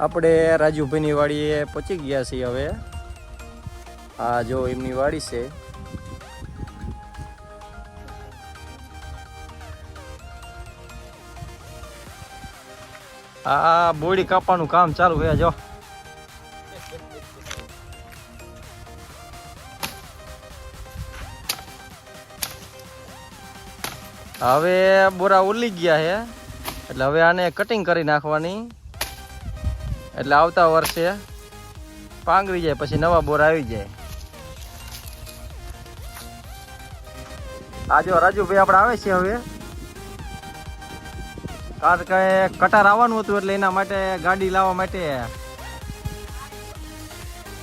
આપણે રાજુભાઈની વાડીએ પહોંચી ગયા છીએ હવે. આ જો એમની વાડી છે. આ બોડી કાપવાનું કામ ચાલુ છે, જો. હવે બોરા ઉલી ગયા છે. એટલે હવે આને કટિંગ કરી નાખવાની. એટલે આવતા વર્ષે પાંગરી જાય, પછી નવા બોર આવી જાય. આ જો રાજુભાઈ આપણે આવે છે હવે. કારણ કે કટાર આવવાનું હતું એટલે એના માટે ગાડી લાવવા માટે.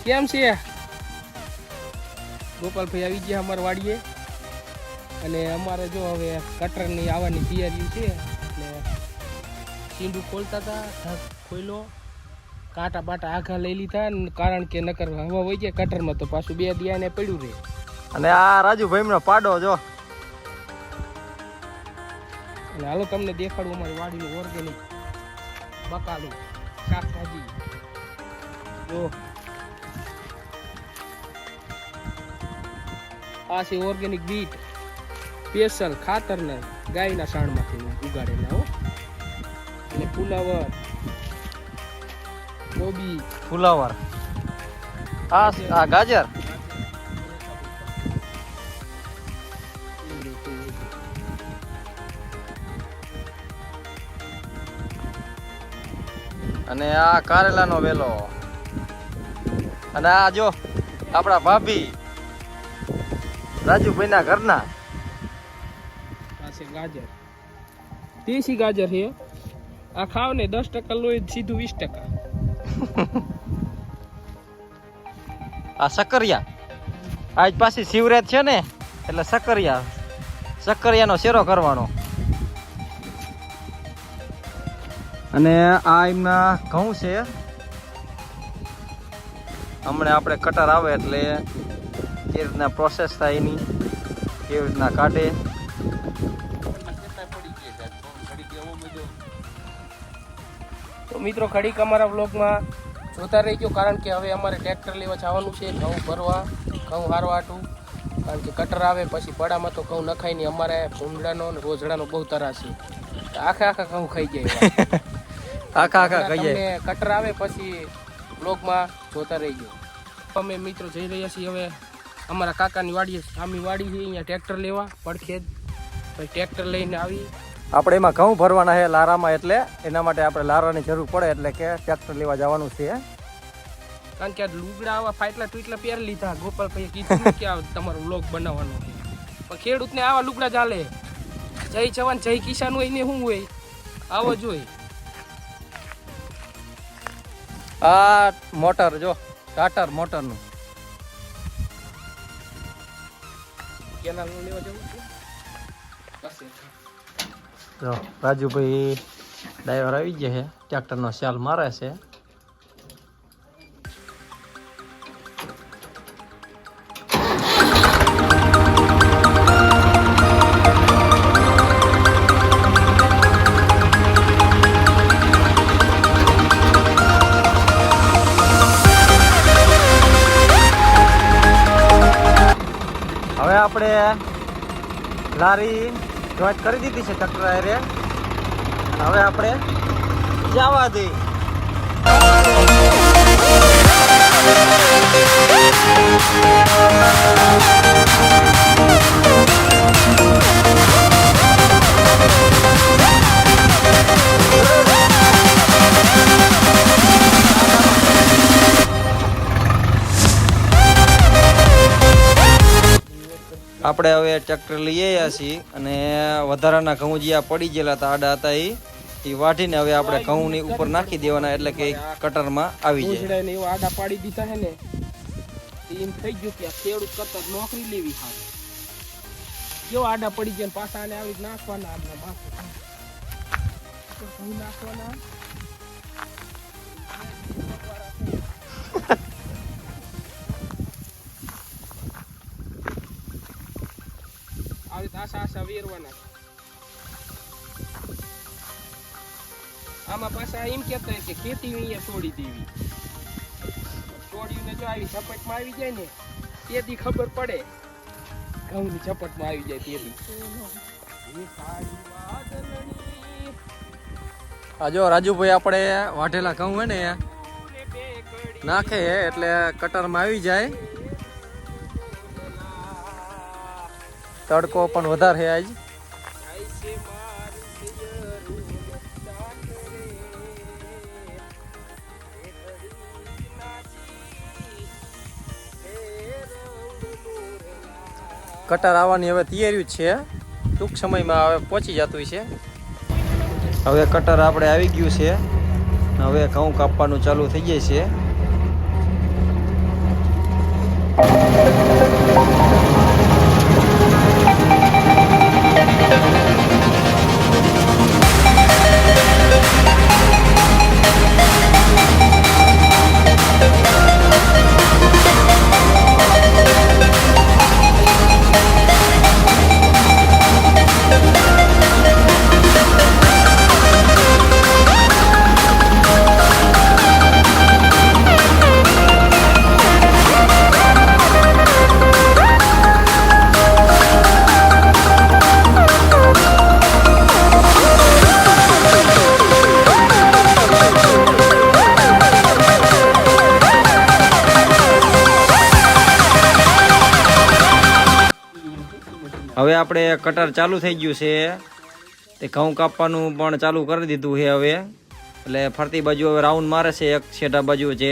કેમ છે? ગોપાલભાઈ આવી ગયા અમારા વાડીએ. અને અમારે જો હવે કટરની આવવાની તૈયારી છે. એટલે ચીંડું ખોલતા હતા ખોલ્યો કાંટા બાટા આઘા લઈ લીધા ને કારણ કે નકર હવા હોય જાય કટરમાં તો પાછું બે દિયાને પડ્યું રહે. અને આ રાજુભાઈ નો પાડો જો. અને હાલો તમને દેખાડું અમારી વાડીનું ઓર્ગેનિક બકાલું શાકભાજી. જો. આ છે ઓર્ગેનિક બીટ સ્પેશિયલ ખાતરના ગાયના સાણમાંથી ઉગાડેલા હો. અને ફુલાવર કોબી. ફુલાવર. આ આ ગાજર? અને આ કારેલાનો વેલો. અને આ જો આપણા ભાભી. રાજુભાઈના ઘરના. આ છે ગાજર. દેશી ગાજર છે. આ ખાવ ને દસ ટકા લોહી સીધું વીસ ટકા. આ સકરિયા. આજ પાછી શિવરાત છે ને, એટલે સકરિયા. સકરિયાનો શેરો કરવાનો. અને આ એમના ઘઉં છે. હમણાં આપણે કટર આવે એટલે કેવી રીતના પ્રોસેસ થાય એની, કેવી રીતના કાઢે. તો મિત્રો ખડીક અમારા બ્લોગમાં જોતા રહીજો કારણ કે હવે અમારે ટ્રેક્ટર લેવા જવાનું છે ઘઉં ભરવા ઘઉં હારવાટું. કારણ કે કટર આવે પછી પડામાં તો ઘઉં નખાય નહીં. અમારે ભૂંડાનો અને રોજડાનો બહુ તરાસ છે. આખા આખા ઘઉં ખાઈ જાય. આખા આખા ખાઈ જાય કટર આવે પછી બ્લોગમાં જોતા રહીજો. અમે મિત્રો જઈ રહ્યા છીએ હવે. અમારા કાકાની વાડીએ સામી વાડી છે અહીંયા ટ્રેક્ટર લેવા પડખેદ પછી ટ્રેક્ટર લઈને આવી. આપણે એમાં ઘઉં ભરવાના છે લારામાં એટલે એના માટે આપણે લારાની જરૂર પડે એટલે કે ટ્રેક્ટર લેવા જવાનું છે. કારણ કે લુગડા આવા ફાટલા ટૂટલા પહેર લીધા. ગોપાલભાઈએ કીધું ને કે તમારો વ્લોગ બનાવવાનો છે. પણ ખેડૂતને આવા લુગડા ચાલે. જય જવાન જય કિસાન હોય ને શું હોય? આવો જોઈ. આ મોટર જો ટાટર મોટરનું. કેનાલ લેવા જવું છે? જો રાજુભાઈ ડ્રાઈવર આવી ગયા છે. ટ્રેક્ટરનો શાલ મારે છે. હવે આપણે લારી જોઈન્ટ કરી દીધી છે ટ્રેક્ટર હવે આપણે જવા દઈ આપણે હવે ટ્રેક્ટર લઈ આવ્યા છીએ અને વધારાના ઘઉં જે પડી ગયેલા હતા, આડા હતા એ. વાઢીને હવે આપણે ઘઉંની ઉપર નાખી દેવાના, એટલે કે કટરમાં આવી જાય. એવું આડા પાડી દીધા ને એમ થઈ ગયું કે ખેડૂત કરતા નોકરી લેવી સારી કેવો આડા પડી ગયા પાછા આવી નાખવાના આમના નાખવાના. આશા આશા વેરવાના આમાં પાછા એમ કહેતા હોય કે ખેતી અહીંયા છોડી દેવી. છોડીને જો આવી ઝપટમાં આવી જાય ને તેથી ખબર પડે. ઘઉંની ઝપટમાં આવી જાય તેથી આ જો રાજુભાઈ આપણે વાઢેલા ઘઉં હોય ને ને નાખે એટલે કટરમાં આવી જાય. તડકો પણ વધારે આજ. કટર આવવાની હવે તૈયારી જ છે. ટૂંક સમયમાં હવે પહોંચી જતું છે. હવે કટર આપણે આવી ગયું છે. હવે ઘઉં કાપવાનું ચાલુ થઈ જાય છે. હવે આપણે કટર ચાલુ થઈ ગયું છે. તે ઘઉં કાપવાનું પણ ચાલુ કરી દીધું છે હવે. એટલે ફરતી બાજુ હવે રાઉન્ડ મારે છે, એક છેટા બાજુ જે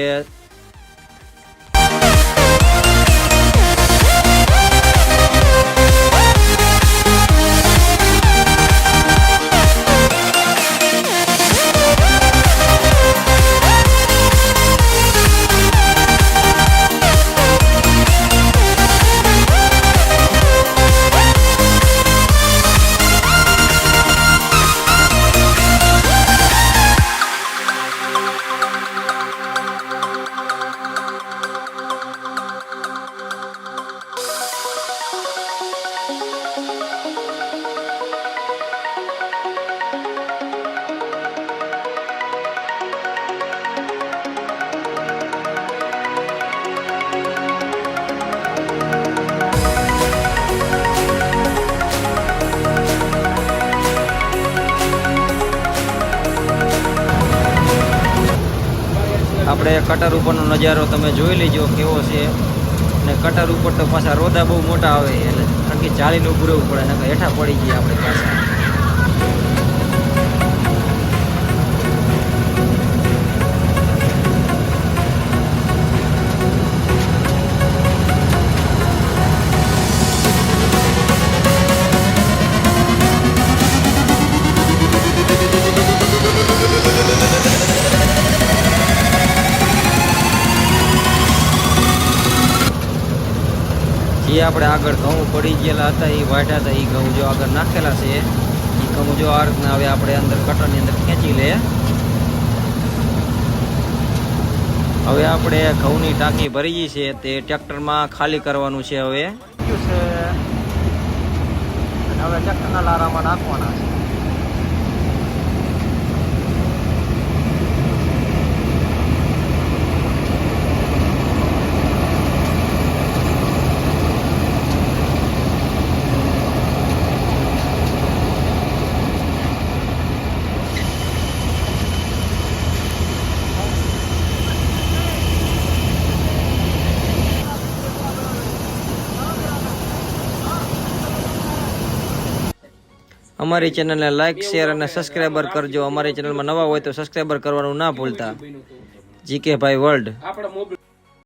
આપણે કટર ઉપરનો નજારો તમે જોઈ લેજો કેવો છે. ને કટર ઉપર તો પાછા રોદા બહુ મોટા આવે એટલે કારણ ચાલીને ઉભું રહેવું પડે, નકર હેઠા પડી જઈએ આપણે પાછા. જે આપણે આગળ ઘઉં પડી ગયેલા હતા એ વાઢ્યા હતા એ ઘઉં જો આગળ નાખેલા છે એ ઘઉં જો આ રીતના હવે આપણે અંદર કટરની અંદર ખેંચી લે. હવે આપણે ઘઉંની ટાંકી ભરી ગઈ છે તે ટ્રેક્ટરમાં ખાલી કરવાનું છે હવે. હવે ટ્રેક્ટરના લારામાં નાખવાના છે. અમારી ચેનલને લાઈક શેર અને સબસ્ક્રાઈબર કરજો. અમારી ચેનલમાં નવા હોય તો સબસ્ક્રાઈબર કરવાનું ના ભૂલતા. જીકે ભાઈ વર્લ્ડ